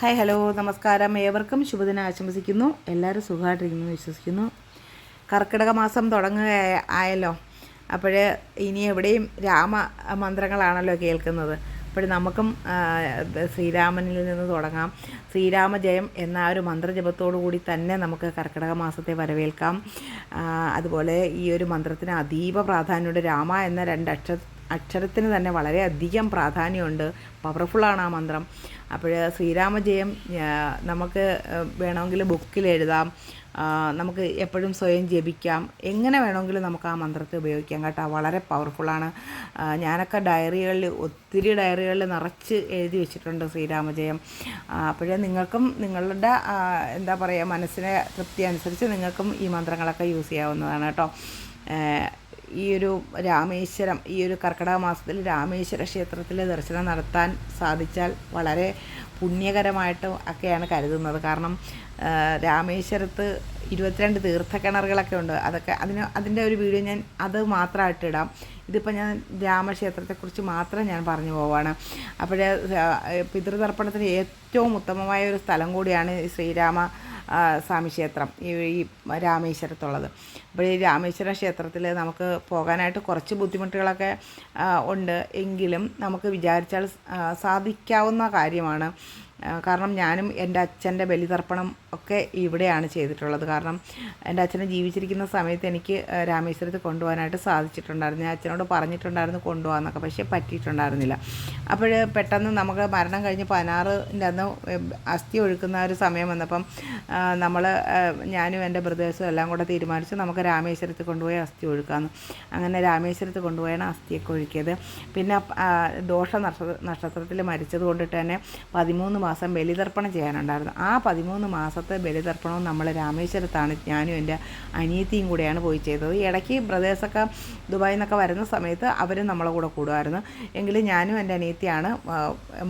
Hi hello നമസ്കാരം. ഏവർക്കും ശുഭദിനം ആശംസിക്കുന്നു. എല്ലാവരും സുഖമായിട്ടിരിക്കുന്നു വിശ്വസിക്കുന്നു. കർക്കിടക മാസം തുടങ്ങുക ആയല്ലോ. അപ്പോൾ ഇനി എവിടെയും രാമ മന്ത്രങ്ങളാണല്ലോ കേൾക്കുന്നത്. അപ്പോൾ നമുക്കും ശ്രീരാമനിൽ നിന്ന് തുടങ്ങാം. ശ്രീരാമജയം എന്ന ആ ഒരു മന്ത്രജപത്തോടു കൂടി തന്നെ നമുക്ക് കർക്കിടക മാസത്തെ വരവേൽക്കാം. അതുപോലെ ഈ ഒരു മന്ത്രത്തിന് അതീവ പ്രാധാന്യമുണ്ട്. രാമ എന്ന രണ്ട് അക്ഷ അക്ഷരത്തിന് തന്നെ വളരെയധികം പ്രാധാന്യമുണ്ട്. പവർഫുള്ളാണ് ആ മന്ത്രം. അപ്പോൾ ശ്രീരാമജയം നമുക്ക് വേണമെങ്കിൽ ബുക്കിൽ എഴുതാം. നമുക്ക് എപ്പോഴും സ്വയം ജപിക്കാം. എങ്ങനെ വേണമെങ്കിലും നമുക്ക് ആ മന്ത്രത്തെ ഉപയോഗിക്കാം കേട്ടോ. വളരെ പവർഫുള്ളാണ് ഞാനൊക്കെ ഡയറികളിൽ ഒത്തിരി ഡയറികളിൽ നിറച്ച് എഴുതി വെച്ചിട്ടുണ്ട് ശ്രീരാമജയം. അപ്പോഴേ നിങ്ങൾക്കും നിങ്ങളുടെ എന്താ പറയുക മനസ്സിനെ തൃപ്തി അനുസരിച്ച് നിങ്ങൾക്കും ഈ മന്ത്രങ്ങളൊക്കെ യൂസ് ചെയ്യാവുന്നതാണ് കേട്ടോ. ഈ ഒരു രാമേശ്വരം ഈ ഒരു കർക്കിടക മാസത്തിൽ രാമേശ്വര ക്ഷേത്രത്തിൽ ദർശനം നടത്താൻ സാധിച്ചാൽ വളരെ പുണ്യകരമായിട്ട് ഒക്കെയാണ് കരുതുന്നത്. കാരണം രാമേശ്വരത്ത് ഇരുപത്തിരണ്ട് തീർത്ഥക്കിണറുകളൊക്കെ ഉണ്ട്. അതൊക്കെ അതിന് അതിന്റെ ഒരു വീഡിയോ ഞാൻ അത് മാത്രമായിട്ട് ഇടാം. ഇതിപ്പോൾ ഞാൻ രാമക്ഷേത്രത്തെക്കുറിച്ച് മാത്രം ഞാൻ പറഞ്ഞു പോവാണ്. അപ്പോഴേ പിതൃതർപ്പണത്തിന് ഏറ്റവും ഉത്തമമായ ഒരു സ്ഥലം കൂടിയാണ് ശ്രീരാമ സ്വാമി ക്ഷേത്രം ഈ ഈ രാമേശ്വരത്തുള്ളത്. അപ്പോൾ ഈ രാമേശ്വര ക്ഷേത്രത്തിൽ നമുക്ക് പോകാനായിട്ട് കുറച്ച് ബുദ്ധിമുട്ടുകളൊക്കെ ഉണ്ട്. എങ്കിലും നമുക്ക് വിചാരിച്ചാൽ സാധിക്കാവുന്ന കാര്യമാണ്. കാരണം ഞാനും എന്റെ അച്ഛന്റെ ബലിതർപ്പണം ഒക്കെ ഇവിടെയാണ് ചെയ്തിട്ടുള്ളത്. കാരണം എന്റെ അച്ഛനെ ജീവിച്ചിരിക്കുന്ന സമയത്ത് എനിക്ക് രാമേശ്വരത്ത് കൊണ്ടുപോകാനായിട്ട് സാധിച്ചിട്ടുണ്ടായിരുന്നു. ഞാൻ അച്ഛനോട് പറഞ്ഞിട്ടുണ്ടായിരുന്നു കൊണ്ടുപോകാമെന്നൊക്കെ പക്ഷേ പറ്റിയിട്ടുണ്ടായിരുന്നില്ല. അപ്പോൾ പെട്ടെന്ന് നമുക്ക് മരണം കഴിഞ്ഞ് പതിനാറിന്റെ അന്ന് അസ്ഥി ഒഴുക്കുന്ന ഒരു സമയം വന്നപ്പം നമ്മൾ ഞാനും എന്റെ ബ്രദേഴ്സും എല്ലാം കൂടെ തീരുമാനിച്ചു നമുക്ക് രാമേശ്വരത്ത് കൊണ്ടുപോയി അസ്ഥി ഒഴുക്കാമെന്ന് അങ്ങനെ രാമേശ്വരത്ത് കൊണ്ടുപോയാണ് അസ്ഥിയൊക്കെ ഒഴുക്കിയത്. പിന്നെ ദോഷ നക്ഷത്ര നക്ഷത്രത്തിൽ മരിച്ചത് കൊണ്ടിട്ട് തന്നെ പതിമൂന്ന് മാസം ബലിതർപ്പണം ചെയ്യാനുണ്ടായിരുന്നു. ആ പതിമൂന്ന് മാസത്തെ ബലിതർപ്പണവും നമ്മൾ രാമേശ്വരത്താണ്. ഞാനും എന്റെ അനിയത്തിയും കൂടെയാണ് പോയി ചെയ്തത്. ഇടയ്ക്ക് ബ്രദേഴ്സൊക്കെ ദുബായിൽ നിന്നൊക്കെ വരുന്ന സമയത്ത് അവരും നമ്മളെ കൂടെ കൂടുമായിരുന്നു. എങ്കിലും ഞാനും എന്റെ അനിയത്തിയാണ്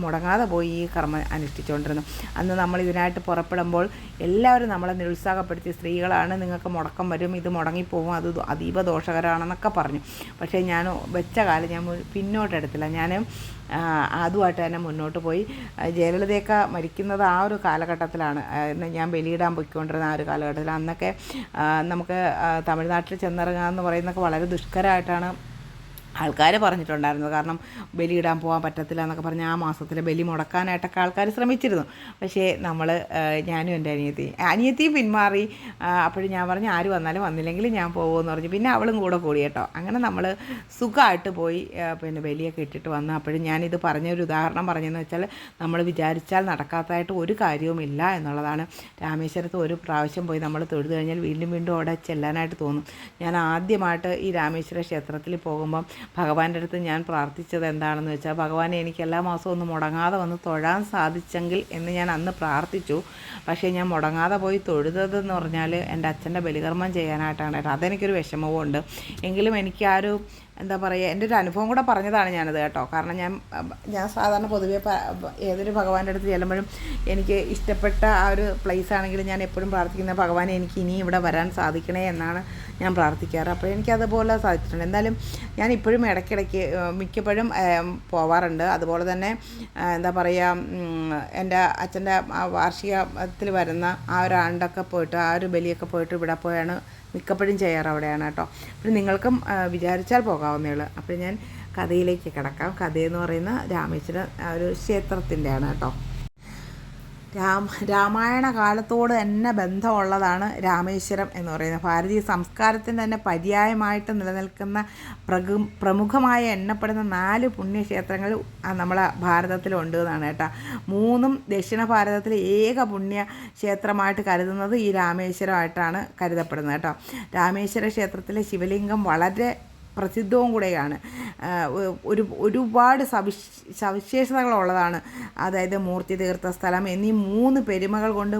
മുടങ്ങാതെ പോയി ഈ കർമ്മം അനുഷ്ഠിച്ചുകൊണ്ടിരുന്നത്. അന്ന് നമ്മൾ ഇതിനായിട്ട് പുറപ്പെടുമ്പോൾ എല്ലാവരും നമ്മളെ നിരുത്സാഹപ്പെടുത്തി സ്ത്രീകളാണ് നിങ്ങൾക്ക് മുടക്കം വരും ഇത് മുടങ്ങിപ്പോകും അത് അതീവ ദോഷകരമാണെന്നൊക്കെ പറഞ്ഞു. പക്ഷേ ഞാൻ വെച്ച കാലം ഞാൻ പിന്നോട്ടെടുത്തില്ല. ഞാൻ അതുമായിട്ട് തന്നെ മുന്നോട്ട് പോയി. ജയലളിതയൊക്കെ മരിക്കുന്നത് ആ ഒരു കാലഘട്ടത്തിലാണ്. ഞാൻ ബലിയിടാൻ പൊയ്ക്കൊണ്ടിരുന്ന ആ ഒരു കാലഘട്ടത്തിൽ അന്നൊക്കെ നമുക്ക് തമിഴ്നാട്ടിൽ ചെന്നിറങ്ങുക എന്ന് പറയുന്നതൊക്കെ വളരെ ദുഷ്കരമായിട്ടാണ് ആൾക്കാർ പറഞ്ഞിട്ടുണ്ടായിരുന്നു. കാരണം ബലിയിടാൻ പോകാൻ പറ്റത്തില്ല എന്നൊക്കെ പറഞ്ഞ് ആ മാസത്തിൽ ബലി മുടക്കാനായിട്ടൊക്കെ ആൾക്കാർ ശ്രമിച്ചിരുന്നു. പക്ഷേ നമ്മൾ ഞാനും എന്റെ അനിയത്തി അനിയത്തിയും പിന്മാറി. അപ്പോഴും ഞാൻ പറഞ്ഞു ആര് വന്നാലും വന്നില്ലെങ്കിൽ ഞാൻ പോകുമെന്ന് പറഞ്ഞു. പിന്നെ അവളും കൂടെ കൂടി കേട്ടോ. അങ്ങനെ നമ്മൾ സുഖമായിട്ട് പോയി പിന്നെ ബലിയൊക്കെ ഇട്ടിട്ട് വന്നു. അപ്പോഴും ഞാനിത് പറഞ്ഞൊരു ഉദാഹരണം പറഞ്ഞതെന്ന് വെച്ചാൽ നമ്മൾ വിചാരിച്ചാൽ നടക്കാത്തതായിട്ട് ഒരു കാര്യവുമില്ല എന്നുള്ളതാണ്. രാമേശ്വരത്ത് ഒരു പ്രാവശ്യം പോയി നമ്മൾ തൊഴുതു കഴിഞ്ഞാൽ വീണ്ടും വീണ്ടും അവിടെ ചെല്ലാനായിട്ട് തോന്നും. ഞാൻ ആദ്യമായിട്ട് ഈ രാമേശ്വര ക്ഷേത്രത്തിൽ പോകുമ്പം ഭഗവാന്റെ അടുത്ത് ഞാൻ പ്രാർത്ഥിച്ചത് എന്താണെന്ന് വെച്ചാൽ ഭഗവാനെ എനിക്ക് എല്ലാ മാസവും ഒന്ന് മുടങ്ങാതെ വന്ന് തൊഴാൻ സാധിച്ചെങ്കിൽ എന്ന് ഞാൻ അന്ന് പ്രാർത്ഥിച്ചു. പക്ഷേ ഞാൻ മുടങ്ങാതെ പോയി തൊഴുതെന്ന് പറഞ്ഞാൽ എന്റെ അച്ഛന്റെ ബലികർമ്മം ചെയ്യാനായിട്ടാണ്. അതെനിക്കൊരു വിഷമവും ഉണ്ട് എങ്കിലും എനിക്ക് ആ ഒരു എന്താ പറയുക എന്റെ ഒരു അനുഭവം കൂടെ പറഞ്ഞതാണ് ഞാനത് കേട്ടോ. കാരണം ഞാൻ ഞാൻ സാധാരണ പൊതുവേ ഏതൊരു ഭഗവാന്റെ അടുത്ത് ചെല്ലുമ്പോഴും എനിക്ക് ഇഷ്ടപ്പെട്ട ആ ഒരു പ്ലേസ് ആണെങ്കിൽ ഞാൻ എപ്പോഴും പ്രാർത്ഥിക്കുന്ന ഭഗവാനെ എനിക്ക് ഇനി ഇവിടെ വരാൻ സാധിക്കണേ എന്നാണ് ഞാൻ പ്രാർത്ഥിക്കാറ്. അപ്പോൾ എനിക്ക് അതുപോലെ സാധിച്ചിട്ടുണ്ട്. എന്തായാലും ഞാൻ ഇപ്പോഴും ഇടയ്ക്കിടയ്ക്ക് മിക്കപ്പോഴും പോവാറുണ്ട്. അതുപോലെ തന്നെ എന്താ പറയുക എന്റെ അച്ഛന്റെ വാർഷികത്തിൽ വരുന്ന ആ ഒരു ആണ്ടൊക്കെ പോയിട്ട് ആ ഒരു ബലിയൊക്കെ പോയിട്ട് ഇവിടെ പോയാണ് മിക്കപ്പോഴും ചെയ്യാറ് അവിടെയാണ് കേട്ടോ. അപ്പോൾ നിങ്ങൾക്കും വിചാരിച്ചാൽ പോകാവുന്നേ ഉള്ളൂ. അപ്പോൾ ഞാൻ കഥയിലേക്ക് കിടക്കാം. കഥയെന്ന് പറയുന്ന രാമേശ്വരം ഒരു ക്ഷേത്രത്തിന്റെയാണ് കേട്ടോ. രാമ രാമായണ കാലത്തോട് തന്നെ ബന്ധമുള്ളതാണ് രാമേശ്വരം എന്ന് പറയുന്നത്. ഭാരതീയ സംസ്കാരത്തിന് തന്നെ പര്യായമായിട്ട് നിലനിൽക്കുന്ന പ്രകു പ്രമുഖമായ എണ്ണപ്പെടുന്ന നാല് പുണ്യക്ഷേത്രങ്ങൾ നമ്മളെ ഭാരതത്തിലുണ്ട് എന്നാണ് കേട്ടോ. മൂന്നും ദക്ഷിണ ഭാരതത്തിലെ ഏക പുണ്യ ക്ഷേത്രമായിട്ട് കരുതുന്നത് ഈ രാമേശ്വരമായിട്ടാണ് കരുതപ്പെടുന്നത് കേട്ടോ. രാമേശ്വര ക്ഷേത്രത്തിലെ ശിവലിംഗം വളരെ പ്രസിദ്ധവും കൂടെയാണ്. ഒരു ഒരുപാട് സവിശ് സവിശേഷതകളുള്ളതാണ്. അതായത് മൂർത്തി തീർത്ഥ സ്ഥലം എന്നീ മൂന്ന് പെരുമകൾ കൊണ്ട്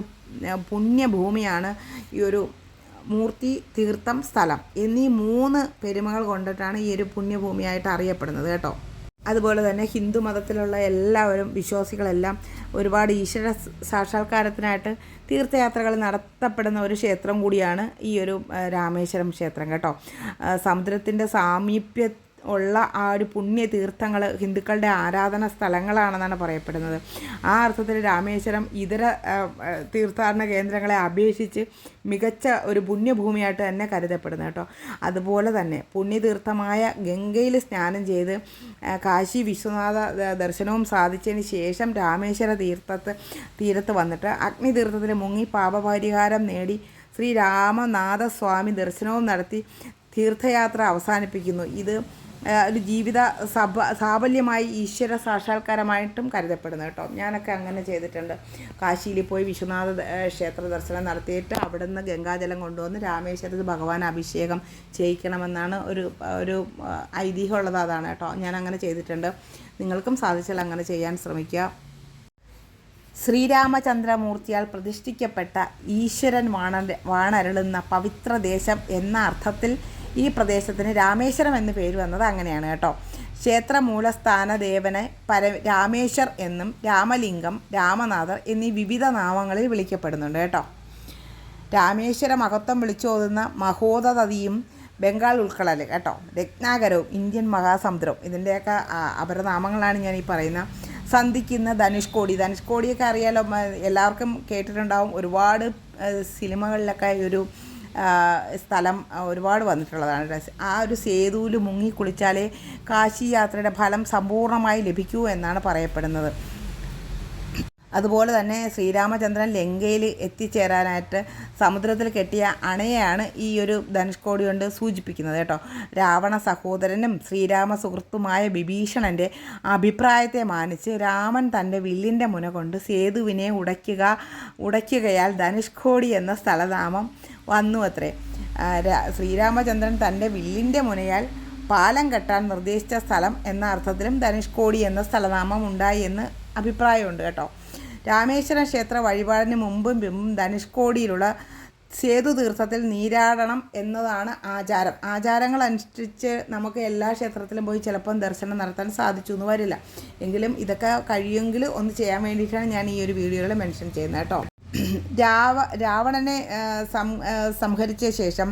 പുണ്യഭൂമിയാണ് ഈ ഒരു മൂർത്തി തീർത്ഥം സ്ഥലം. എന്നീ മൂന്ന് പെരുമകൾ കൊണ്ടിട്ടാണ് ഈ ഒരു പുണ്യഭൂമിയായിട്ട് അറിയപ്പെടുന്നത് കേട്ടോ. അതുപോലെ തന്നെ ഹിന്ദു മതത്തിലുള്ള എല്ലാവരും വിശ്വാസികളെല്ലാം ഒരുപാട് ഈശ്വര സാക്ഷാത്കാരത്തിനായിട്ട് തീർത്ഥയാത്രകൾ നടത്തപ്പെടുന്ന ഒരു ക്ഷേത്രം കൂടിയാണ് ഈ ഒരു രാമേശ്വരം ക്ഷേത്രം കേട്ടോ. സമുദ്രത്തിന്റെ സാമീപ്യ ഉള്ള ആ ഒരു പുണ്യ തീർത്ഥങ്ങൾ ഹിന്ദുക്കളുടെ ആരാധന സ്ഥലങ്ങളാണെന്നാണ് പറയപ്പെടുന്നത്. ആ അർത്ഥത്തിൽ രാമേശ്വരം ഇതര തീർത്ഥാടന കേന്ദ്രങ്ങളെ അപേക്ഷിച്ച് മികച്ച ഒരു പുണ്യഭൂമിയായിട്ട് തന്നെ കരുതപ്പെടുന്നു കേട്ടോ. അതുപോലെ തന്നെ പുണ്യതീർത്ഥമായ ഗംഗയിൽ സ്നാനം ചെയ്ത് കാശി വിശ്വനാഥ ദർശനവും സാധിച്ചതിന് ശേഷം രാമേശ്വര തീർത്ഥത്ത് തീരത്ത് വന്നിട്ട് അഗ്നിതീർത്ഥത്തിൽ മുങ്ങി പാപപരിഹാരം നേടി ശ്രീ രാമനാഥസ്വാമി ദർശനവും നടത്തി തീർത്ഥയാത്ര അവസാനിപ്പിക്കുന്നു. ഇത് ഒരു ജീവിത സഭ സാഫല്യമായി ഈശ്വര സാക്ഷാത്കാരമായിട്ടും കരുതപ്പെടുന്നു കേട്ടോ. ഞാനൊക്കെ അങ്ങനെ ചെയ്തിട്ടുണ്ട്. കാശിയിൽ പോയി വിശ്വനാഥ ക്ഷേത്ര ദർശനം നടത്തിയിട്ട് അവിടെ നിന്ന് ഗംഗാജലം കൊണ്ടുവന്ന് രാമേശ്വരത്ത് ഭഗവാൻ അഭിഷേകം ചെയ്യിക്കണമെന്നാണ് ഒരു ഒരു ഐതിഹ്യമുള്ളത് അതാണ് കേട്ടോ. ഞാൻ അങ്ങനെ ചെയ്തിട്ടുണ്ട്. നിങ്ങൾക്കും സാധിച്ചാൽ അങ്ങനെ ചെയ്യാൻ ശ്രമിക്കുക. ശ്രീരാമചന്ദ്രമൂർത്തിയാൽ പ്രതിഷ്ഠിക്കപ്പെട്ട ഈശ്വരൻ വാണ വാണരുളുന്ന പവിത്ര ദേശം എന്ന അർത്ഥത്തിൽ ഈ പ്രദേശത്തിന് രാമേശ്വരം എന്ന് പേര് വന്നത് അങ്ങനെയാണ് കേട്ടോ. ക്ഷേത്ര മൂലസ്ഥാന ദേവനെ പര രാമേശ്വർ എന്നും രാമലിംഗം രാമനാഥർ എന്നീ വിവിധ നാമങ്ങളിൽ വിളിക്കപ്പെടുന്നുണ്ട് കേട്ടോ. രാമേശ്വര മഹത്വം വിളിച്ചോതുന്ന മഹോദതതിയും ബംഗാൾ ഉൾക്കടൽ കേട്ടോ. രത്നാകരവും ഇന്ത്യൻ മഹാസമുദ്രവും ഇതിന്റെയൊക്കെ അപരനാമങ്ങളാണ് ഞാൻ ഈ പറയുന്ന. സന്ധിക്കുന്ന ധനുഷ്കോടി. ധനുഷ്കോടിയൊക്കെ അറിയാലോ എല്ലാവർക്കും കേട്ടിട്ടുണ്ടാവും. ഒരുപാട് സിനിമകളിലൊക്കെ ഒരു സ്ഥലം ഒരുപാട് വന്നിട്ടുള്ളതാണ്. ആ ഒരു സേതുവിൽ മുങ്ങി കുളിച്ചാലേ കാശി യാത്രയുടെ ഫലം സമ്പൂർണമായി ലഭിക്കൂ എന്നാണ് പറയപ്പെടുന്നത്. അതുപോലെ തന്നെ ശ്രീരാമചന്ദ്രൻ ലങ്കയിൽ എത്തിച്ചേരാനായിട്ട് സമുദ്രത്തിൽ കെട്ടിയ അണയാണ് ഈ ഒരു ധനുഷ്കോടി കൊണ്ട് സൂചിപ്പിക്കുന്നത് കേട്ടോ. രാവണ സഹോദരനും ശ്രീരാമ സുഹൃത്തുമായ വിഭീഷണന്റെ അഭിപ്രായത്തെ മാനിച്ച് രാമൻ തന്റെ വില്ലിന്റെ മുന കൊണ്ട് സേതുവിനെ ഉടയ്ക്കുക ഉടയ്ക്കുകയാൽ ധനുഷ്കോടി എന്ന സ്ഥലനാമം വന്നു അത്രേ ശ്രീരാമചന്ദ്രൻ തന്റെ വില്ലിന്റെ മുനയാൽ പാലം കെട്ടാൻ നിർദ്ദേശിച്ച സ്ഥലം എന്ന അർത്ഥത്തിലും ധനുഷ്കോടി എന്ന സ്ഥലനാമം ഉണ്ടായി എന്ന് അഭിപ്രായമുണ്ട് കേട്ടോ. രാമേശ്വരം ക്ഷേത്ര വഴിപാടിന് മുമ്പും പിമ്പും ധനുഷ്കോടിയിലുള്ള സേതു തീർത്ഥത്തിൽ നീരാടണം എന്നതാണ് ആചാരം. ആചാരങ്ങൾ അനുഷ്ഠിച്ച് നമുക്ക് എല്ലാ ക്ഷേത്രത്തിലും പോയി ചിലപ്പം ദർശനം നടത്താൻ സാധിച്ചു എന്ന് വരില്ല. എങ്കിലും ഇതൊക്കെ കഴിയുമെങ്കിൽ ഒന്ന് ചെയ്യാൻ വേണ്ടിയിട്ടാണ് ഞാൻ ഈ ഒരു വീഡിയോയിൽ മെൻഷൻ ചെയ്യുന്നത് കേട്ടോ. രാവ രാവണനെ സംഹരിച്ച ശേഷം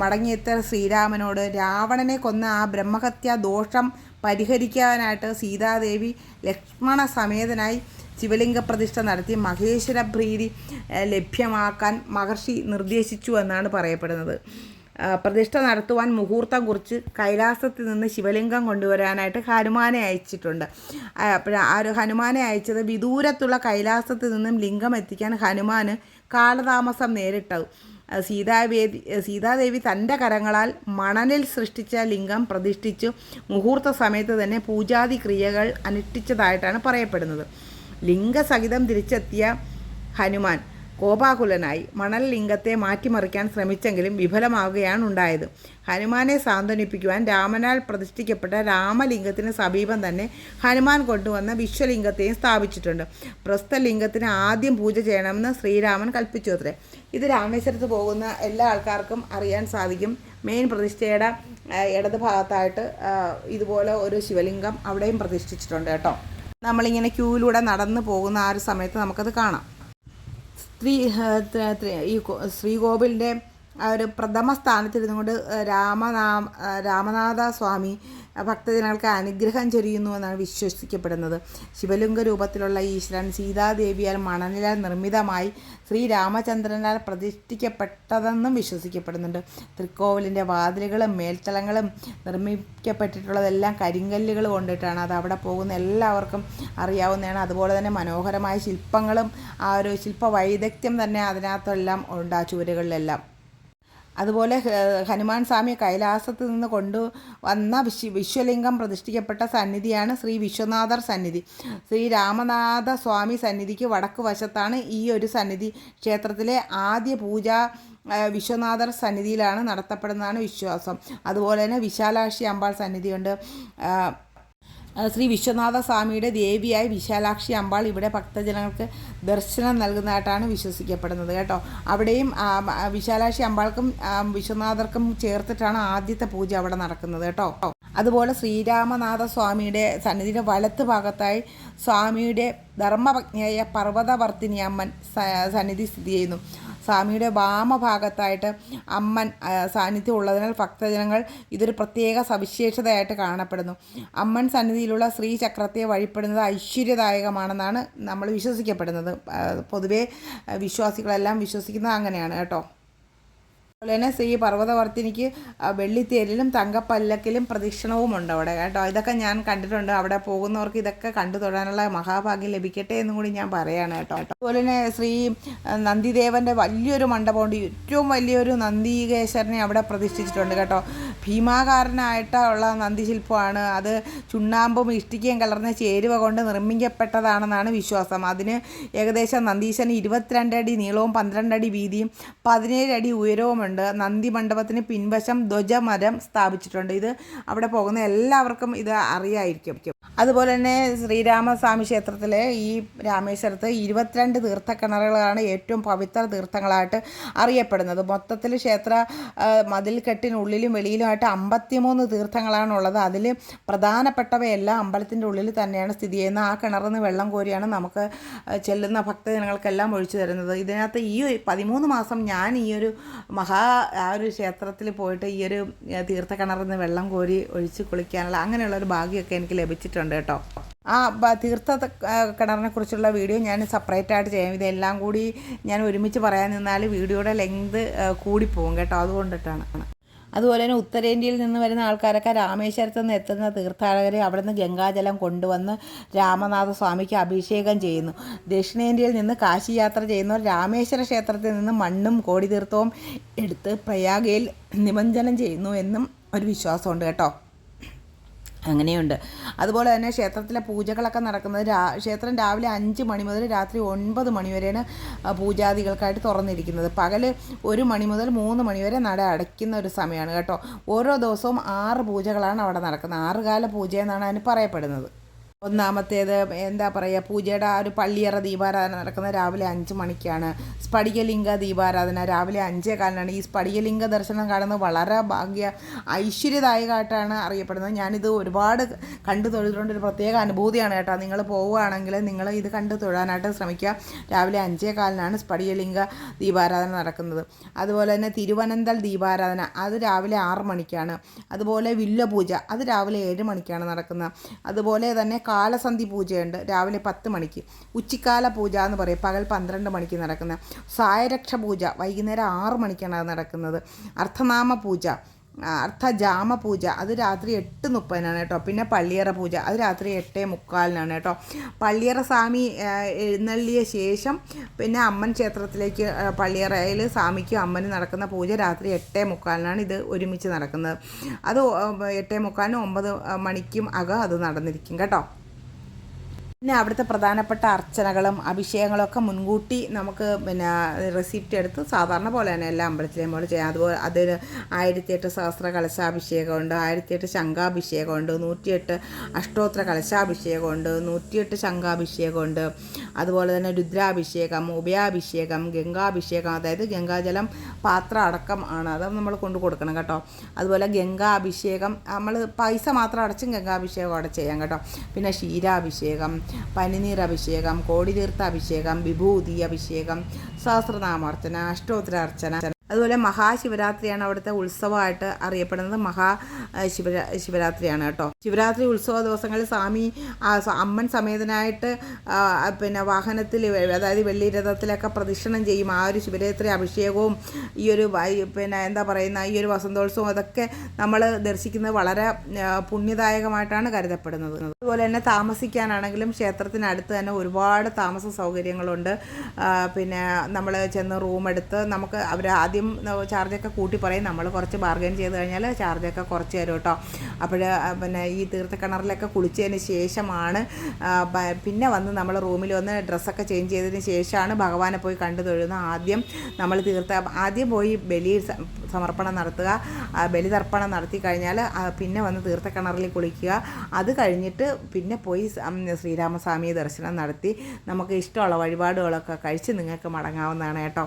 മടങ്ങിയെത്ത ശ്രീരാമനോട് രാവണനെ കൊന്ന ആ ബ്രഹ്മഹത്യ ദോഷം പരിഹരിക്കാനായിട്ട് സീതാദേവി ലക്ഷ്മണ സമേതനായി ശിവലിംഗ പ്രതിഷ്ഠ നടത്തി മഹേശ്വര പ്രീതി ലഭ്യമാക്കാൻ മഹർഷി നിർദ്ദേശിച്ചു എന്നാണ് പറയപ്പെടുന്നത്. പ്രതിഷ്ഠ നടത്തുവാൻ മുഹൂർത്തം കുറിച്ച് കൈലാസത്തിൽ നിന്ന് ശിവലിംഗം കൊണ്ടുവരാനായിട്ട് ഹനുമാനെ അയച്ചിട്ടുണ്ട്. ആ, ഒരു ഹനുമാനെ അയച്ചത് വിദൂരത്തുള്ള കൈലാസത്തിൽ നിന്നും ലിംഗം എത്തിക്കാൻ ഹനുമാന് കാലതാമസം നേരിട്ടു സീതാവേദി സീതാദേവി തന്റെ കരങ്ങളാൽ മണലിൽ സൃഷ്ടിച്ച ലിംഗം പ്രതിഷ്ഠിച്ചു. മുഹൂർത്ത സമയത്ത് തന്നെ പൂജാതി ക്രിയകൾ അനുഷ്ഠിച്ചതായിട്ടാണ് പറയപ്പെടുന്നത്. ലിംഗസഹിതം തിരിച്ചെത്തിയ ഹനുമാൻ കോപാകുലനായി മണൽ ലിംഗത്തെ മാറ്റിമറിക്കാൻ ശ്രമിച്ചെങ്കിലും വിഫലമാവുകയാണ് ഉണ്ടായത്. ഹനുമാനെ സാന്ത്വനിപ്പിക്കുവാൻ രാമനാൽ പ്രതിഷ്ഠിക്കപ്പെട്ട രാമലിംഗത്തിന് സമീപം തന്നെ ഹനുമാൻ കൊണ്ടുവന്ന വിശ്വലിംഗത്തെയും സ്ഥാപിച്ചിട്ടുണ്ട്. പ്രസ്ഥലിംഗത്തിന് ആദ്യം പൂജ ചെയ്യണമെന്ന് ശ്രീരാമൻ കൽപ്പിച്ചു അത്രേ. ഇത് രാമേശ്വരത്ത് പോകുന്ന എല്ലാ ആൾക്കാർക്കും അറിയാൻ സാധിക്കും. മെയിൻ പ്രതിഷ്ഠയുടെ ഇടത് ഭാഗത്തായിട്ട് ഇതുപോലെ ഒരു ശിവലിംഗം അവിടെയും പ്രതിഷ്ഠിച്ചിട്ടുണ്ട് കേട്ടോ. നമ്മളിങ്ങനെ ക്യൂവിലൂടെ നടന്നു പോകുന്ന ആ ഒരു സമയത്ത് നമുക്കത് കാണാം. സ്ത്രീ ഈ ശ്രീകോവിലിന്റെ ആ ഒരു പ്രഥമ സ്ഥാനത്തിരുന്നുകൊണ്ട് രാമനാമ രാമനാഥ സ്വാമി ഭക്തജനങ്ങൾക്ക് അനുഗ്രഹം ചൊരിയുന്നു എന്നാണ് വിശ്വസിക്കപ്പെടുന്നത്. ശിവലിംഗ രൂപത്തിലുള്ള ഈശ്വരൻ സീതാദേവിയാൽ മണലിനാൽ നിർമ്മിതമായി ശ്രീരാമചന്ദ്രനാൽ പ്രതിഷ്ഠിക്കപ്പെട്ടതെന്നും വിശ്വസിക്കപ്പെടുന്നുണ്ട്. തൃക്കോവിലിന്റെ വാതിലുകളും മേൽത്തലങ്ങളും നിർമ്മിക്കപ്പെട്ടിട്ടുള്ളതെല്ലാം കരിങ്കല്ലുകൾ കൊണ്ടിട്ടാണ്. അത് അവിടെ പോകുന്ന എല്ലാവർക്കും അറിയാവുന്നതാണ്. അതുപോലെ തന്നെ മനോഹരമായ ശില്പങ്ങളും ആ ഒരു ശില്പ വൈദഗ്ധ്യം തന്നെ അതിനകത്തെല്ലാം ഉണ്ട് ആ ചുവരുകളിലെല്ലാം. അതുപോലെ ഹനുമാൻ സ്വാമി കൈലാസത്ത് നിന്ന് കൊണ്ടു വന്ന വിശ്വ വിശ്വലിംഗം പ്രതിഷ്ഠിക്കപ്പെട്ട സന്നിധിയാണ് ശ്രീ വിശ്വനാഥർ സന്നിധി. ശ്രീ രാമനാഥ സ്വാമി സന്നിധിക്ക് വടക്ക് വശത്താണ് ഈ ഒരു സന്നിധി ക്ഷേത്രത്തിലെ ആദ്യ പൂജ വിശ്വനാഥർ സന്നിധിയിലാണ് നടത്തപ്പെടുന്നതാണ് വിശ്വാസം. അതുപോലെ തന്നെ വിശാലാക്ഷി അമ്പാൾ സന്നിധിയുണ്ട്. ശ്രീ വിശ്വനാഥ സ്വാമിയുടെ ദേവിയായ വിശാലാക്ഷി അമ്പാൾ ഇവിടെ ഭക്തജനങ്ങൾക്ക് ദർശനം നൽകുന്നതായിട്ടാണ് വിശ്വസിക്കപ്പെടുന്നത് കേട്ടോ. അവിടെയും വിശാലാക്ഷി അമ്പാൾക്കും വിശ്വനാഥർക്കും ചേർത്തിട്ടാണ് ആദ്യത്തെ പൂജ അവിടെ നടക്കുന്നത് കേട്ടോ. അതുപോലെ ശ്രീരാമനാഥ സ്വാമിയുടെ സന്നിധിയുടെ വലത്ത് ഭാഗത്തായി സ്വാമിയുടെ ധർമ്മപജ്ഞയായ പർവതവർത്തിനി അമ്മൻ സന്നിധി സ്ഥിതി ചെയ്യുന്നു. സ്വാമിയുടെ വാമഭാഗത്തായിട്ട് അമ്മൻ സാന്നിധ്യം ഉള്ളതിനാൽ ഭക്തജനങ്ങൾ ഇതൊരു പ്രത്യേക സവിശേഷതയായിട്ട് കാണപ്പെടുന്നു. അമ്മൻ സന്നിധിയിലുള്ള ശ്രീചക്രത്തെ വഴിപ്പെടുന്നത് ഐശ്വര്യദായകമാണെന്നാണ് നമ്മൾ വിശ്വസിക്കപ്പെടുന്നത്. പൊതുവേ വിശ്വാസികളെല്ലാം വിശ്വസിക്കുന്നത് അങ്ങനെയാണ് കേട്ടോ. അതുപോലെ തന്നെ ശ്രീ പർവതവർത്തിനിക്ക് വെള്ളിത്തേരിലും തങ്കപ്പല്ലക്കിലും പ്രദക്ഷിണവും ഉണ്ട് അവിടെ കേട്ടോ. ഇതൊക്കെ ഞാൻ കണ്ടിട്ടുണ്ട്. അവിടെ പോകുന്നവർക്ക് ഇതൊക്കെ കണ്ടു തൊഴാനുള്ള മഹാഭാഗ്യം ലഭിക്കട്ടെ എന്നും കൂടി ഞാൻ പറയാണ് കേട്ടോ. അതുപോലെ തന്നെ ശ്രീ നന്ദിദേവന്റെ വലിയൊരു മണ്ഡപമുണ്ട്. ഏറ്റവും വലിയൊരു നന്ദികേശ്വരനെ അവിടെ പ്രതിഷ്ഠിച്ചിട്ടുണ്ട് കേട്ടോ. ഭീമാകാരനായിട്ടുള്ള നന്ദിശില്പമാണ്. അത് ചുണ്ണാമ്പും ഇഷ്ടിക്കയും കലർന്ന ചേരുവ കൊണ്ട് നിർമ്മിക്കപ്പെട്ടതാണെന്നാണ് വിശ്വാസം. അതിന് ഏകദേശം നന്ദീശന് ഇരുപത്തിരണ്ട് അടി നീളവും പന്ത്രണ്ട് അടി വീതിയും പതിനേഴ് അടി ഉയരവുമുണ്ട്. നന്ദി മണ്ഡപത്തിന് പിൻവശം ധ്വജമരം സ്ഥാപിച്ചിട്ടുണ്ട്. ഇത് അവിടെ പോകുന്ന എല്ലാവർക്കും ഇത് അറിയായിരിക്കും. അതുപോലെ തന്നെ ശ്രീരാമസ്വാമി ക്ഷേത്രത്തിലെ ഈ രാമേശ്വരത്ത് ഇരുപത്തിരണ്ട് തീർത്ഥക്കിണറുകളാണ് ഏറ്റവും പവിത്ര തീർത്ഥങ്ങളായിട്ട് അറിയപ്പെടുന്നത്. മൊത്തത്തിൽ ക്ഷേത്ര മതിൽക്കെട്ടിനുള്ളിലും വെളിയിലുമായിട്ട് അമ്പത്തിമൂന്ന് തീർത്ഥങ്ങളാണ് ഉള്ളത് അതിൽ പ്രധാനപ്പെട്ടവയെല്ലാം അമ്പലത്തിന്റെ ഉള്ളിൽ തന്നെയാണ് സ്ഥിതി ചെയ്യുന്നത്. ആ കിണറിൽ നിന്ന് വെള്ളം കോരിയാണ് നമുക്ക് ചെല്ലുന്ന ഭക്തജനങ്ങൾക്കെല്ലാം ഒഴിച്ചു തരുന്നത്. ഇതിനകത്ത് ഈ പതിമൂന്ന് മാസം ഞാൻ ഈ ഒരു മഹാ ആ ആ ഒരു ക്ഷേത്രത്തിൽ പോയിട്ട് ഈ ഒരു തീർത്ഥ തീർത്ഥക്കിണറിൽ നിന്ന് വെള്ളം കോരി ഒഴിച്ച് കുളിക്കാനുള്ള അങ്ങനെയുള്ള ഒരു ഭാഗ്യമൊക്കെ എനിക്ക് ലഭിച്ചിട്ടുണ്ട് കേട്ടോ. ആ തീർത്ഥ കിണറിനെ കുറിച്ചുള്ള വീഡിയോ ഞാൻ സെപ്പറേറ്റ് ആയിട്ട് ചെയ്യാം. ഇതെല്ലാം കൂടി ഞാൻ ഒരുമിച്ച് പറയാൻ നിന്നാൽ വീഡിയോയുടെ ലെങ്ത് കൂടിപ്പോകും കേട്ടോ. അതുകൊണ്ടിട്ടാണ്. അതുപോലെ തന്നെ ഉത്തരേന്ത്യയിൽ നിന്ന് വരുന്ന ആൾക്കാരൊക്കെ രാമേശ്വരത്ത് നിന്ന് എത്തുന്ന തീർത്ഥാടകരെ അവിടെ നിന്ന് ഗംഗാജലം കൊണ്ടുവന്ന് രാമനാഥ സ്വാമിക്ക് അഭിഷേകം ചെയ്യുന്നു. ദക്ഷിണേന്ത്യയിൽ നിന്ന് കാശി യാത്ര ചെയ്യുന്നവർ രാമേശ്വര ക്ഷേത്രത്തിൽ നിന്ന് മണ്ണും കോടിതീർത്ഥവും എടുത്ത് പ്രയാഗയിൽ നിമഞ്ജനം ചെയ്യുന്നു എന്നും ഒരു വിശ്വാസമുണ്ട് കേട്ടോ. അങ്ങനെയുണ്ട്. അതുപോലെ തന്നെ ക്ഷേത്രത്തിലെ പൂജകളൊക്കെ നടക്കുന്നത് രാ ക്ഷേത്രം രാവിലെ അഞ്ച് മണി മുതൽ രാത്രി ഒൻപത് മണി വരെയാണ് പൂജാദികൾക്കായിട്ട് തുറന്നിരിക്കുന്നത്. പകൽ ഒരു മണി മുതൽ മൂന്ന് മണി വരെ നട അടയ്ക്കുന്ന ഒരു സമയമാണ് കേട്ടോ. ഓരോ ദിവസവും ആറ് പൂജകളാണ് അവിടെ നടക്കുന്നത്. ആറുകാല പൂജ എന്നാണ് അതിന് പറയപ്പെടുന്നത്. ഒന്നാമത്തേത് എന്താ പറയുക പൂജയുടെ ആ ഒരു പള്ളിയറ ദീപാരാധന നടക്കുന്നത് രാവിലെ അഞ്ച് മണിക്കാണ്. സ്ഫടികലിംഗ ദീപാരാധന രാവിലെ അഞ്ചേ കാലിനാണ്. ഈ സ്ഫടികലിംഗ ദർശനം കാണുന്നത് വളരെ ഭാഗ്യ ഐശ്വര്യദായകമായിട്ടാണ് അറിയപ്പെടുന്നത്. ഞാനിത് ഒരുപാട് കണ്ടു തൊഴുതുകൊണ്ട് ഒരു പ്രത്യേക അനുഭൂതിയാണ് കേട്ടോ. നിങ്ങൾ പോവുകയാണെങ്കിൽ നിങ്ങൾ ഇത് കണ്ടു തൊഴാനായിട്ട് ശ്രമിക്കുക. രാവിലെ അഞ്ചേ കാലിനാണ് സ്ഫടികലിംഗ ദീപാരാധന നടക്കുന്നത്. അതുപോലെ തന്നെ തിരുവനന്തൽ ദീപാരാധന അത് രാവിലെ ആറ് മണിക്കാണ്. അതുപോലെ വില്ല പൂജ അത് രാവിലെ ഏഴ് മണിക്കാണ് നടക്കുന്നത്. അതുപോലെ തന്നെ കാലസന്ധി പൂജയുണ്ട്. രാവിലെ പത്ത് മണിക്ക്. ഉച്ചിക്കാല പൂജ എന്ന് പറയും. പകൽ പന്ത്രണ്ട് മണിക്ക് നടക്കുന്ന സായരക്ഷ പൂജ. വൈകുന്നേരം ആറ് മണിക്കാണ് അത് നടക്കുന്നത്. അർത്ഥനാമ പൂജ അർത്ഥ അർത്ഥജാമ പൂജ. അത് രാത്രി എട്ട് മുപ്പതിനാണ് കേട്ടോ. പിന്നെ പള്ളിയറ പൂജ. അത് രാത്രി എട്ടേ മുക്കാലിനാണ് കേട്ടോ. പള്ളിയറ സ്വാമി എഴുന്നള്ളിയ ശേഷം പിന്നെ അമ്മൻ ക്ഷേത്രത്തിലേക്ക് പള്ളിയറയിൽ സ്വാമിക്കും അമ്മനും നടക്കുന്ന പൂജ രാത്രി എട്ടേ മുക്കാലിനാണ് ഇത് ഒരുമിച്ച് നടക്കുന്നത്. അത് എട്ടേ മുക്കാലിനും ഒമ്പത് മണിക്കും അകം അത് നടന്നിരിക്കും കേട്ടോ. പിന്നെ അവിടുത്തെ പ്രധാനപ്പെട്ട അർച്ചനകളും അഭിഷേകങ്ങളും ഒക്കെ മുൻകൂട്ടി നമുക്ക് പിന്നെ റെസിപ്റ്റ് എടുത്ത് സാധാരണ പോലെ തന്നെ എല്ലാ അമ്പലത്തിലെയും പോലെ ചെയ്യാം. അതുപോലെ അതിന് ആയിരത്തിയെട്ട് സഹസ്ര കലശാഭിഷേകമുണ്ട് ആയിരത്തിയെട്ട് ശംഖാഭിഷേകമുണ്ട് നൂറ്റിയെട്ട് അഷ്ടോത്തര കലശാഭിഷേകമുണ്ട് നൂറ്റിയെട്ട് ശംഖാഭിഷേകമുണ്ട്. അതുപോലെ തന്നെ രുദ്രാഭിഷേകം ഉഭയാഭിഷേകം ഗംഗാഭിഷേകം അതായത് ഗംഗാജലം പാത്രം അടക്കം ആണ്. അത് നമ്മൾ കൊണ്ടു കൊടുക്കണം കേട്ടോ. അതുപോലെ ഗംഗാഭിഷേകം നമ്മൾ പൈസ മാത്രം അടച്ചും ഗംഗാഭിഷേകം അവിടെ ചെയ്യാം കേട്ടോ. പിന്നെ ക്ഷീരാഭിഷേകം പനിനീർ അഭിഷേകം കോടിതീർത്ഥ അഭിഷേകം വിഭൂതി അഭിഷേകം സഹസ്രനാമാർച്ചന അഷ്ടോത്തരാർച്ചന. അതുപോലെ മഹാശിവരാത്രിയാണ് അവിടുത്തെ ഉത്സവമായിട്ട് അറിയപ്പെടുന്നത്. മഹാ ശിവരാ ശിവരാത്രിയാണ് കേട്ടോ. ശിവരാത്രി ഉത്സവ ദിവസങ്ങളിൽ സ്വാമി അമ്മൻ സമേതനായിട്ട് പിന്നെ വാഹനത്തിൽ അതായത് വെള്ളിരഥത്തിലൊക്കെ പ്രദക്ഷിണം ചെയ്യും. ആ ഒരു ശിവരാത്രി അഭിഷേകവും ഈ ഒരു പിന്നെ എന്താ പറയുന്ന ഈ ഒരു വസന്തോത്സവം അതൊക്കെ നമ്മൾ ദർശിക്കുന്നത് വളരെ പുണ്യദായകമായിട്ടാണ് കരുതപ്പെടുന്നത്. അതുപോലെ തന്നെ താമസിക്കാനാണെങ്കിലും ക്ഷേത്രത്തിനടുത്ത് തന്നെ ഒരുപാട് താമസ സൗകര്യങ്ങളുണ്ട്. പിന്നെ നമ്മൾ ചെന്ന് റൂം എടുത്ത് നമുക്ക് അവർ ആദ്യം ചാർജൊക്കെ കൂട്ടി പറയും. നമ്മൾ കുറച്ച് ബാർഗൈൻ ചെയ്ത് കഴിഞ്ഞാൽ ചാർജൊക്കെ കുറച്ച് തരും കേട്ടോ. അപ്പോൾ പിന്നെ ഈ തീർത്ഥക്കിണറിലൊക്കെ കുളിച്ചതിന് ശേഷമാണ് പിന്നെ വന്ന് നമ്മൾ റൂമിൽ വന്ന് ഡ്രസ്സൊക്കെ ചേഞ്ച് ചെയ്തതിന് ശേഷമാണ് ഭഗവാനെ പോയി കണ്ടു തൊഴുന്നത്. ആദ്യം നമ്മൾ തീർത്ഥ ആദ്യം പോയി ബലി സമർപ്പണം നടത്തുക ബലിതർപ്പണം നടത്തി കഴിഞ്ഞാൽ പിന്നെ വന്ന് തീർത്ഥക്കിണറിൽ കുളിക്കുക. അത് കഴിഞ്ഞിട്ട് പിന്നെ പോയി ശ്രീരാമസ്വാമി ദർശനം നടത്തി. നമുക്ക് ഇഷ്ടമുള്ള വഴിപാടുകളൊക്കെ കഴിച്ച് നിങ്ങൾക്ക് മടങ്ങാവുന്നതാണ് കേട്ടോ.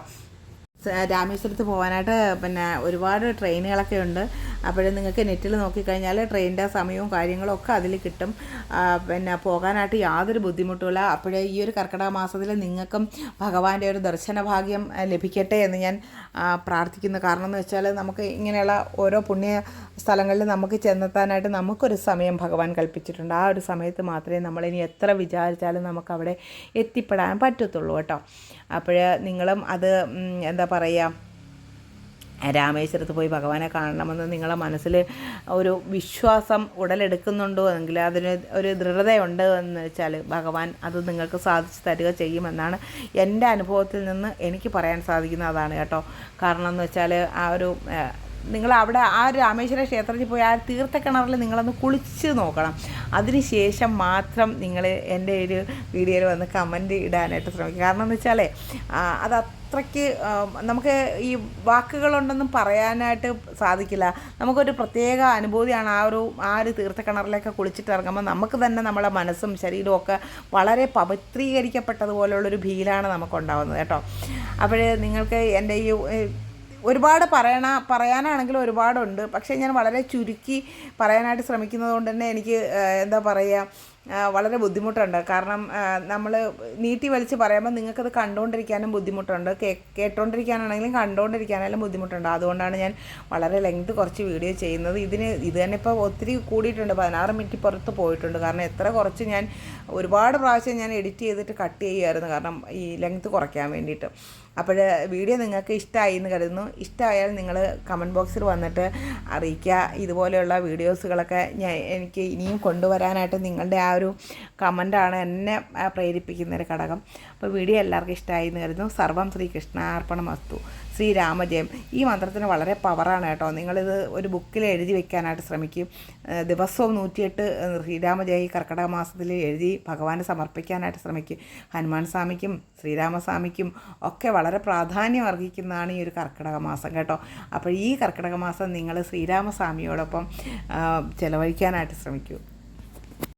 രാമേശ്വരത്ത് പോകാനായിട്ട് പിന്നെ ഒരുപാട് ട്രെയിനുകളൊക്കെ ഉണ്ട്. അപ്പോഴും നിങ്ങൾക്ക് നെറ്റിൽ നോക്കിക്കഴിഞ്ഞാൽ ട്രെയിനിന്റെ സമയവും കാര്യങ്ങളും ഒക്കെ അതിൽ കിട്ടും. പിന്നെ പോകാനായിട്ട് യാതൊരു ബുദ്ധിമുട്ടുമില്ല. അപ്പോഴേ ഈ ഒരു കർക്കിടക മാസത്തിൽ നിങ്ങൾക്കും ഭഗവാന്റെ ഒരു ദർശന ഭാഗ്യം ലഭിക്കട്ടെ എന്ന് ഞാൻ പ്രാർത്ഥിക്കുന്നു. കാരണം എന്ന് വെച്ചാൽ നമുക്ക് ഇങ്ങനെയുള്ള ഓരോ പുണ്യ സ്ഥലങ്ങളിൽ നമുക്ക് ചെന്നെത്താനായിട്ട് നമുക്കൊരു സമയം ഭഗവാൻ കൽപ്പിച്ചിട്ടുണ്ട്. ആ ഒരു സമയത്ത് മാത്രമേ നമ്മളിനി എത്ര വിചാരിച്ചാലും നമുക്ക് അവിടെ എത്തിപ്പെടാൻ പറ്റത്തുള്ളൂ കേട്ടോ. അപ്പോൾ നിങ്ങളും അത് എന്താ പറയുക രാമേശ്വരത്ത് പോയി ഭഗവാനെ കാണണമെന്ന് നിങ്ങളുടെ മനസ്സിൽ ഒരു വിശ്വാസം ഉടലെടുക്കുന്നുണ്ടോ? എങ്കിൽ അതിന് ഒരു ദൃഢതയുണ്ട് എന്ന് വെച്ചാൽ ഭഗവാൻ അത് നിങ്ങൾക്ക് സാധിച്ചു തരിക ചെയ്യുമെന്നാണ് എന്റെ അനുഭവത്തിൽ നിന്ന് എനിക്ക് പറയാൻ സാധിക്കുന്ന അതാണ് കേട്ടോ. കാരണം എന്ന് വെച്ചാൽ ആ ഒരു നിങ്ങൾ അവിടെ ആ രാമേശ്വര ക്ഷേത്രത്തിൽ പോയി ആ തീർത്ഥക്കിണറിൽ നിങ്ങളൊന്ന് കുളിച്ച് നോക്കണം. അതിനുശേഷം മാത്രം നിങ്ങൾ എന്റെ ഒരു വീഡിയോയിൽ വന്ന് കമന്റ് ഇടാനായിട്ട് ശ്രമിക്കുക. കാരണം എന്ന് വെച്ചാൽ അത് അത്രയ്ക്ക് നമുക്ക് ഈ വാക്കുകളുണ്ടെന്നും പറയാനായിട്ട് സാധിക്കില്ല. നമുക്കൊരു പ്രത്യേക അനുഭൂതിയാണ് ആ ഒരു ആ ഒരു തീർത്ഥക്കിണറിലൊക്കെ കുളിച്ചിട്ട് ഇറങ്ങുമ്പോൾ നമുക്ക് തന്നെ നമ്മുടെ മനസ്സും ശരീരവും ഒക്കെ വളരെ പവിത്രീകരിക്കപ്പെട്ടതുപോലുള്ളൊരു ഫീലാണ് നമുക്കുണ്ടാവുന്നത് കേട്ടോ. അപ്പോൾ നിങ്ങൾക്ക് എന്റെ ഈ ഒരുപാട് പറയണ പറയാനാണെങ്കിലും ഒരുപാടുണ്ട്. പക്ഷേ ഞാൻ വളരെ ചുരുക്കി പറയാനായിട്ട് ശ്രമിക്കുന്നത് കൊണ്ട് തന്നെ എനിക്ക് എന്താ പറയുക വളരെ ബുദ്ധിമുട്ടുണ്ട്. കാരണം നമ്മൾ നീട്ടി വലിച്ച് പറയുമ്പോൾ നിങ്ങൾക്കത് കണ്ടുകൊണ്ടിരിക്കാനും ബുദ്ധിമുട്ടുണ്ട്. കേ കേട്ടുകൊണ്ടിരിക്കാനാണെങ്കിലും കണ്ടുകൊണ്ടിരിക്കാനായാലും ബുദ്ധിമുട്ടുണ്ട്. അതുകൊണ്ടാണ് ഞാൻ വളരെ ലെങ്ത് കുറച്ച് വീഡിയോ ചെയ്യുന്നത്. ഇതിന് ഇത് തന്നെ ഇപ്പോൾ ഒത്തിരി കൂടിയിട്ടുണ്ട്. പതിനാറ് മിനിറ്റ് പുറത്ത് പോയിട്ടുണ്ട്. കാരണം എത്ര കുറച്ച് ഞാൻ ഒരുപാട് പ്രാവശ്യം ഞാൻ എഡിറ്റ് ചെയ്തിട്ട് കട്ട് ചെയ്യുമായിരുന്നു കാരണം ഈ ലെങ്ത് കുറയ്ക്കാൻ വേണ്ടിയിട്ട്. അപ്പോൾ വീഡിയോ നിങ്ങൾക്ക് ഇഷ്ടമായി എന്ന് കരുതുന്നു. ഇഷ്ടമായാൽ നിങ്ങൾ കമന്റ് ബോക്സിൽ വന്നിട്ട് അറിയിക്കുക. ഇതുപോലെയുള്ള വീഡിയോസുകളൊക്കെ ഞാൻ എനിക്ക് ഇനിയും കൊണ്ടുവരാനായിട്ട് നിങ്ങളുടെ ആ ഒരു കമന്റാണ് എന്നെ പ്രേരിപ്പിക്കുന്ന ഒരു ഘടകം. അപ്പോൾ വീഡിയോ എല്ലാവർക്കും ഇഷ്ടമായി എന്ന് കരുതുന്നു. സർവം ശ്രീകൃഷ്ണ അർപ്പണമസ്തു ശ്രീരാമജയം ഈ മന്ത്രത്തിന് വളരെ പവറാണ് കേട്ടോ. നിങ്ങളിത് ഒരു ബുക്കിൽ എഴുതി വെക്കാനായിട്ട് ശ്രമിക്കും. ദിവസവും നൂറ്റിയെട്ട് ശ്രീരാമജയ ഈ കർക്കിടക മാസത്തിൽ എഴുതി ഭഗവാനെ സമർപ്പിക്കാനായിട്ട് ശ്രമിക്കും. ഹനുമാൻ സ്വാമിക്കും ശ്രീരാമസ്വാമിക്കും ഒക്കെ വളരെ പ്രാധാന്യം അർഹിക്കുന്നതാണ് ഈ ഒരു കർക്കിടക മാസം കേട്ടോ. അപ്പോൾ ഈ കർക്കിടക മാസം നിങ്ങൾ ശ്രീരാമസ്വാമിയോടൊപ്പം ചെലവഴിക്കാനായിട്ട് ശ്രമിക്കൂ.